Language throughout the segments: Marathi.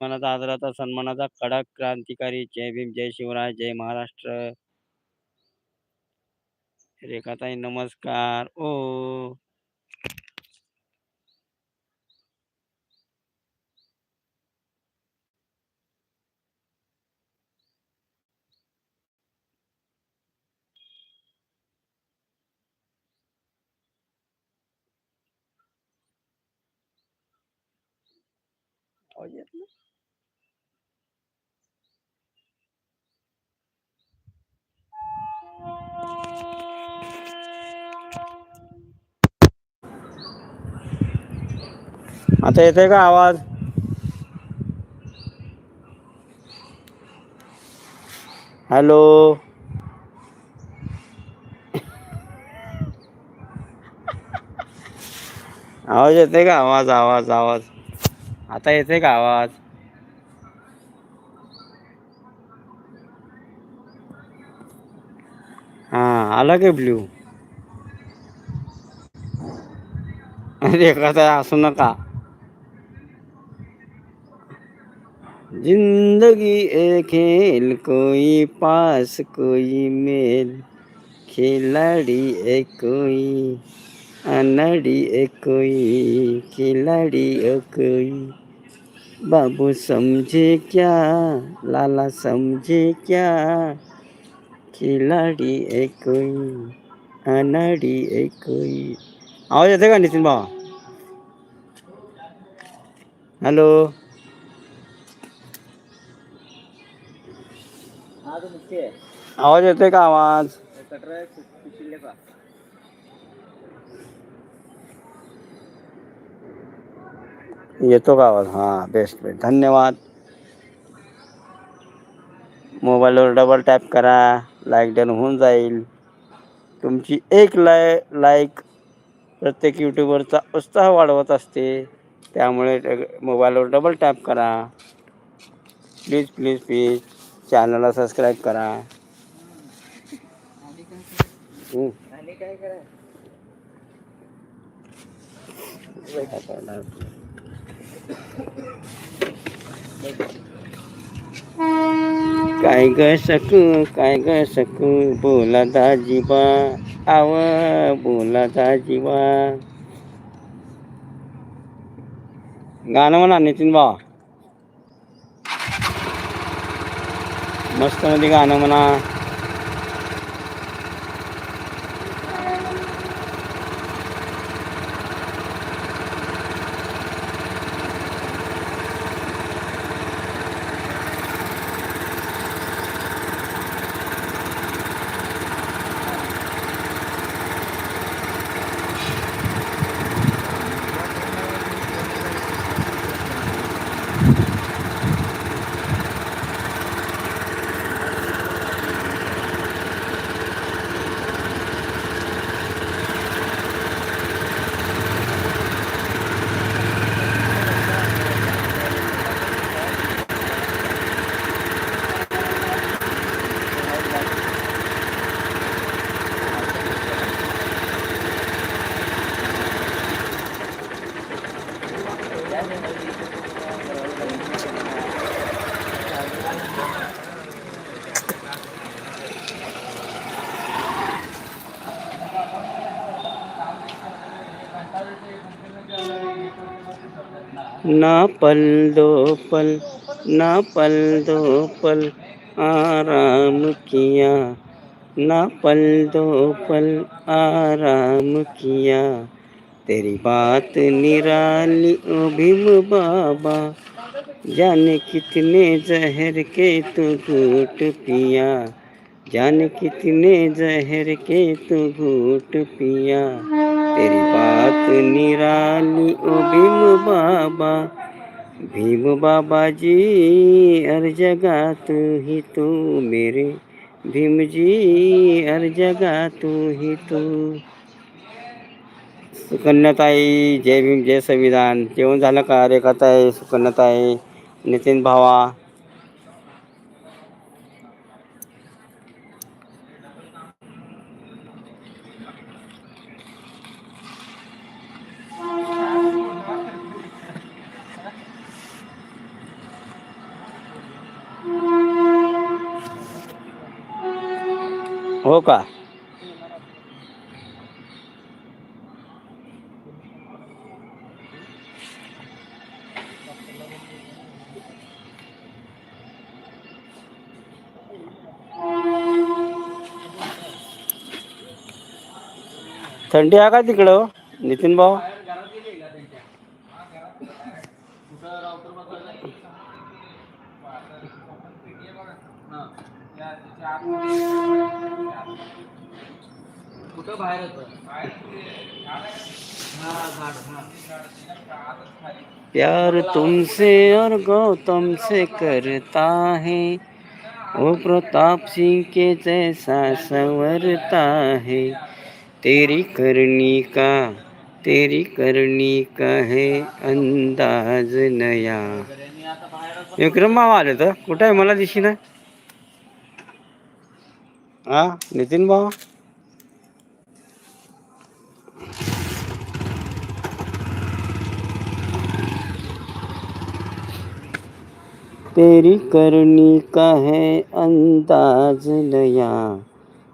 मनाचा आदराचा सन्मानाचा कडक क्रांतिकारी. जय भीम जय शिवराय जय महाराष्ट्र. रेखाताई नमस्कार. ओ. आवाज येत नाही? आता येतोय का आवाज हॅलो आवाज येतोय का आवाज आवाज आवाज आता येतोय का आवाज़? हा, आला की ब्ल्यू रेखाताई असू नका. ज़िंदगी ए खेल, कोई पास, कोई मेल. खिलाड़ी ए कोई अनड़ी ए कोई खिलाड़ी ए कोई बाबू समझे क्या लाला समझे क्या खिलाड़ी ए कोई अनड़ी ए कोई आवाज येते का नितीन भाऊ हॅलो आवाज येतोय का आवाज येतो का आवाज हां बेस्ट बेस्ट धन्यवाद. मोबाईलवर डबल टॅप करा. लाईक डन होऊन जाईल. तुमची एक लाय लाईक प्रत्येक यूट्यूबरचा उत्साह वाढवत असते. त्यामुळे मोबाईलवर डबल टॅप करा. प्लीज प्लीज प्लीज चॅनलला सबस्क्राईब करा. हम्म. काय ग सकू काय ग सकू? बोला दाजीबा. आव बोला दाजीबा. गाणं म्हणा नितीन बा मस्त मध्ये गाणं म्हणा. ना पल दो पल, ना पल दो पल आराम किया। ना पल दो पल आराम किया। तेरी बात निराली ओ भीम बाबा, जाने कितने जहर के तू घूट पिया। जाने कितने जहर के तू घूट पिया। तेरी बात निराली ओ भीम बाबा भीम बाबा जी हर जगह तू ही तू मेरे भीम जी हर जगह तू ही तू। सुकन्याताई जय भीम जय संविधान। जेवण झालं का रेखाताई सुकन्याताई नितीन भावा हो का थंडी आहे का तिकडं ओ? नितीन भाऊ कुठं बाहेर होतं प्यार तुमसे और गौतम से करता है। वो प्रताप सिंह के जैसा संवरता है। तेरी करनी का तेरी करनी का है अंदाज नया। विक्रम भाऊ आले तर कुठं आहे? मला दिशी ना. हा नितीन भाऊ? तेरी करनी का है अंदाज नया?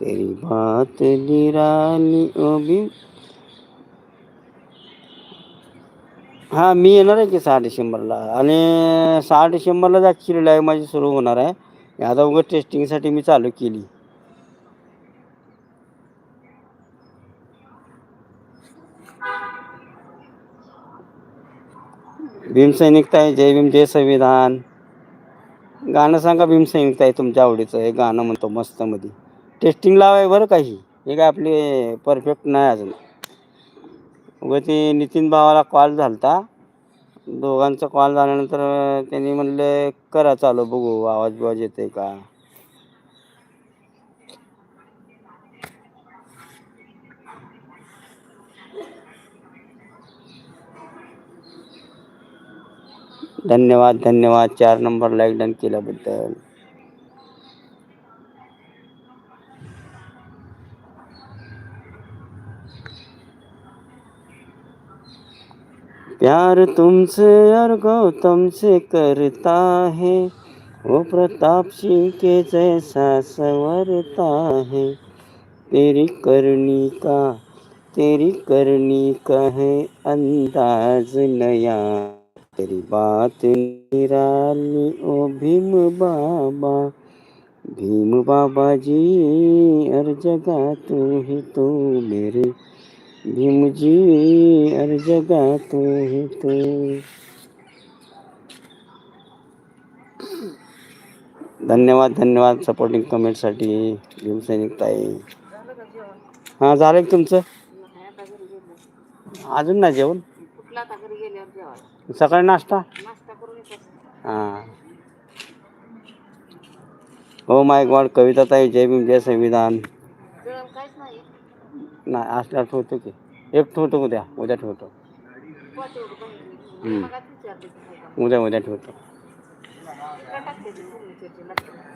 तेरी बात निराली ओ भी मी येणार आहे की सहा डिसेंबरला? आणि सहा डिसेंबरलाच ॲक्च्युली लाईव्ह माझी सुरू होणार आहे. आता उगं टेस्टिंगसाठी मी चालू केली. भीमसैनिकताई जय भीम जय संविधान. गाणं सांगा भीमसैनिकताई तुमच्या आवडीचं. हे गाणं म्हणतो मस्त मध्ये टेस्टिंग लावाय बरं काही हे? काय आपले परफेक्ट नाही अजून. व ते नितीन भावाला कॉल झालता. दोघांचा कॉल झाल्यानंतर त्यांनी म्हणले करा चालू बघू आवाज बिवाज येतोय का? धन्यवाद धन्यवाद। चार नंबर लाईक डन केल्याबद्दल। प्यार तुमसे और गौतम से करता है, वो प्रताप सिंह के जैसा संवरता है। तेरी करनी का, तेरी करनी का है अंदाज नया। तेरी बात निराली ओ भीम बाबा। भीम बाबा जी हर जगह तू ही तू मेरे। भीम जी हर जगह तू ही तू। धन्यवाद धन्यवाद सपोर्टिंग कमेंटसाठी भीमसैनिक ताई। हाँ झालं तुमचं? अजून नाही जेवण? सकाळी नाश्ता? हां. हो माय गॉड कविता ताई जय भीम जय संविधान. नाही. असल्यावर ठेवतो की. एक ठेवतो उद्या उद्या ठेवतो. उद्या उद्या ठेवतो.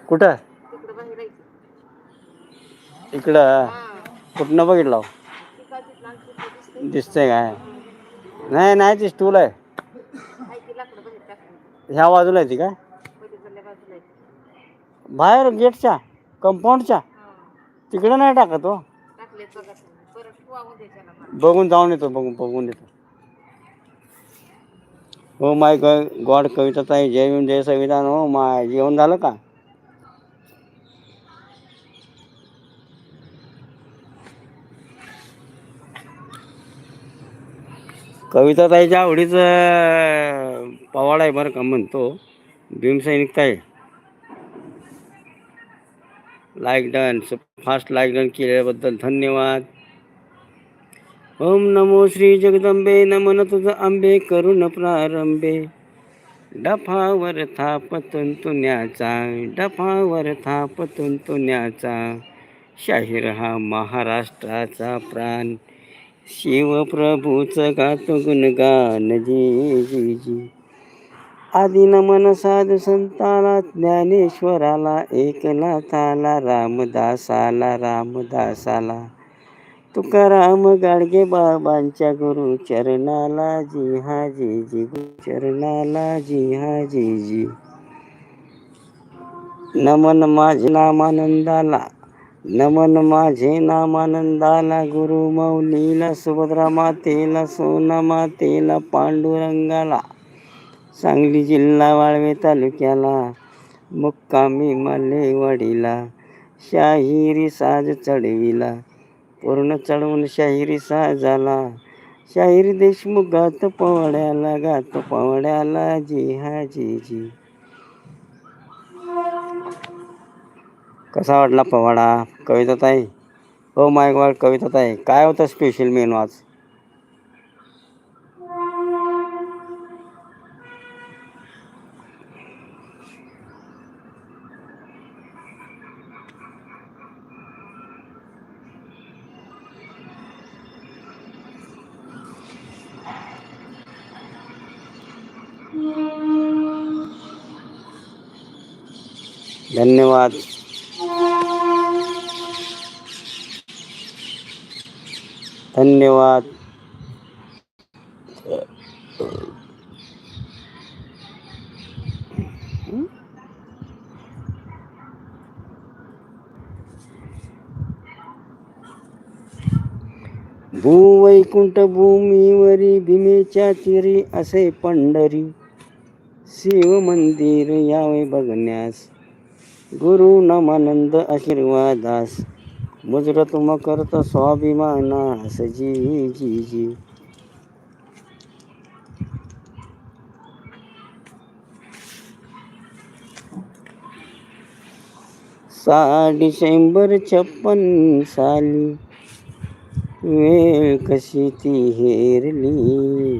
कुठं? इकडं? कुठनं बघितलं? दिसतंय. काय? नाही नाही ती स्टूल आहे. ह्या बाजूला येते काय? बाहेर गेटच्या कंपाऊंडच्या. तिकडे तिकडं नाही टाकत हो. बघून जाऊन येतो बघून बघून येतो. हो माय गॉड कविता ताई जय भीम जय संविधान. हो माय जेवण झालं का? कविता ताईच्या आवडीचं पवाड आहे बरं का म्हणतो. भीमसैनिक ताई. Like done fast like done केल्याबद्दल धन्यवाद. ओम नमो श्री जगदंबे नमन तुझ आंबे करुण प्रारंभे. डफावर थाप तुंतुण्याचा डफावर थाप तुंतुण्याचा शाहीर हा महाराष्ट्राचा प्राण. शिवप्रभूचं गातो गुणगान जी जी जी. आदि नमन साधू संताला ज्ञानेश्वराला एकनाथाला रामदासाला रामदासाला. तुकाराम गाडगे बाबांच्या गुरु चरणाला जी हा जी जी. गुरु चरणाला जी हा जी जी. नमन माझे नामानंदाला. नमन माझे नामानंदाला गुरु मौलीला सुभद्रा मातेला सोना मातेला पांडुरंगाला। सांगली जिल्हा वाळवे तालुक्याला मुक्कामी मालेवाडीला शाहिरी साज चढविला पूर्ण चढवून शाहिरी साजाला शाहिरी देशमुख गात पवड्याला गात पवड्याला जी हा जी जी. कसा वाटला पवाडा? कविता ताई? हो मायकवाड गॉड कविता ताई. काय होतं स्पेशल मेनू आज? धन्यवाद. धन्यवाद. भूवैकुंठ भूमीवरी भीमेच्या चिरी असे पंढरी. शिव मंदिर यावे बघण्यास. गुरु नमानंद आशीर्वादास. मुजरत मकरत स्वाभिमानास जी जी जी। सा डिसेंबर छप्पन साली वेळ कशी ती हेरली?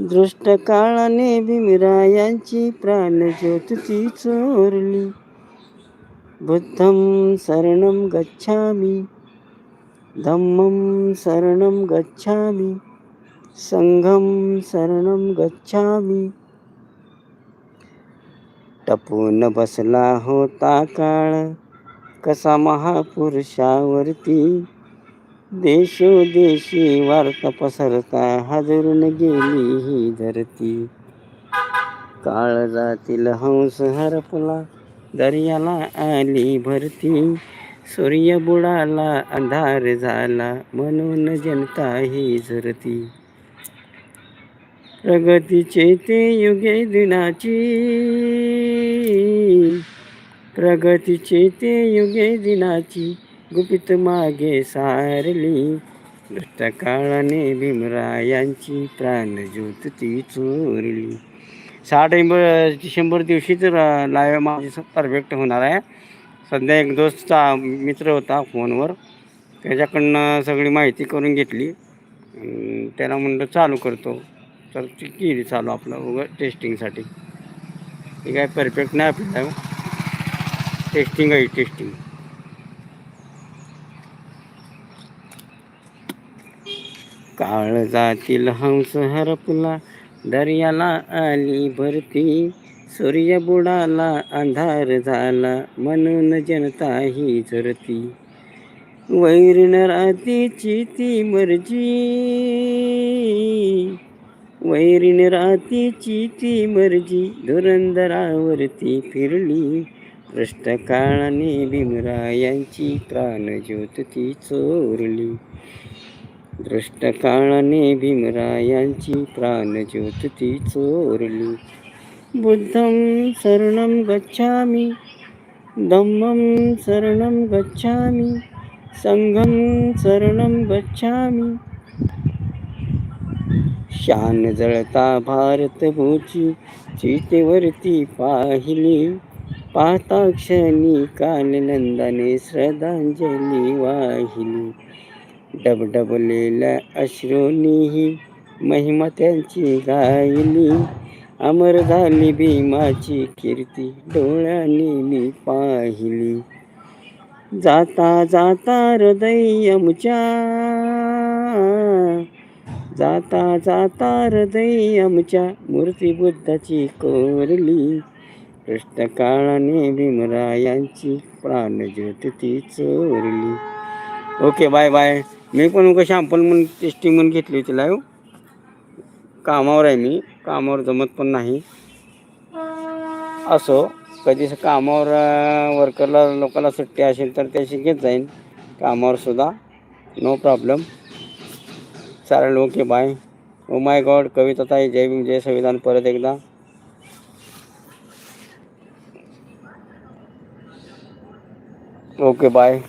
दृष्ट काळाने भीमरायांची प्राणज्योत ती चोरली. बुद्धं शरणं गच्छामि धम्मं शरणं गच्छामि संघं शरणं गच्छामि। टपून बसला होता काळ कसा महापुरुषावरती? देशोदेशी वार्ता पसरता हजरून गेली ही धरती। काळजातील हंस हरपला दर्याला आली भरती. सूर्य बुडाला अंधार झाला म्हणून जनता ही झरती. प्रगतीचे ते युगे दिनाची. प्रगतीचे ते युगे दिनाची गुपित मागे सारली. दुष्टकाळाने भीमरायांची प्राणज्योत ती चोरली. सहा डिसेंबर डिसेंबर दिवशी तर लाईव्ह माझी परफेक्ट होणार आहे. सध्या एक दोस्तचा मित्र होता फोनवर. त्याच्याकडनं सगळी माहिती करून घेतली. त्याला म्हणलं चालू करतो. तर ती केली चालू आपलं उगं टेस्टिंगसाठी हे काय परफेक्ट नाही आपल्याला. टेस्टिंग आहे टेस्टिंग काळजातील हंस हरपला. दर्याला आली भरती. सूर्य बुडाला अंधार झाला म्हणून जनता ही झरती. वैरण रातीची ती मर्जी. वैरीण रातीची ती मर्जी धुरंदरावरती फिरली. भ्रष्ट काळाने भीमरायांची प्राणज्योत ती चोरली. दृष्टकाळाने भीमरायांची प्राणज्योत ती चोरली. बुद्धं शरणं गच्छामि दम्मं शरणं गच्छामि संघं शरणं गच्छामि. शान जळता भारत भूची चितेवरती पाहिली. पाहता क्षणी कालनंदाने श्रद्धांजली वाहिली. डबडबलेल्या अश्रूनीही महिमा त्यांची गायली. अमर झाली भीमाची कीर्ती डोळ्यांनी मी पाहिली. जाता जाता हृदय आमच्या जाता जाता हृदय आमच्या मूर्ती बुद्धाची कोरली. कृष्णकाळाने भीमरायांची प्राणज्योत ती चोरली. Okay bye bye. मी पण उगा शॅम्पल म्हणून टेस्टिंग म्हणून घेतली होती लाईव्ह कामावर आहे मी. कामावर जमत पण नाही. असो कधी कामावर वर्करला लोकांना सुट्टी असेल तर त्याशी घेत जाईन. कामावर सुद्धा. नो प्रॉब्लेम चालेल okay bye oh my God Kavita ताई जय भीम जय संविधान. परत एकदा. Okay bye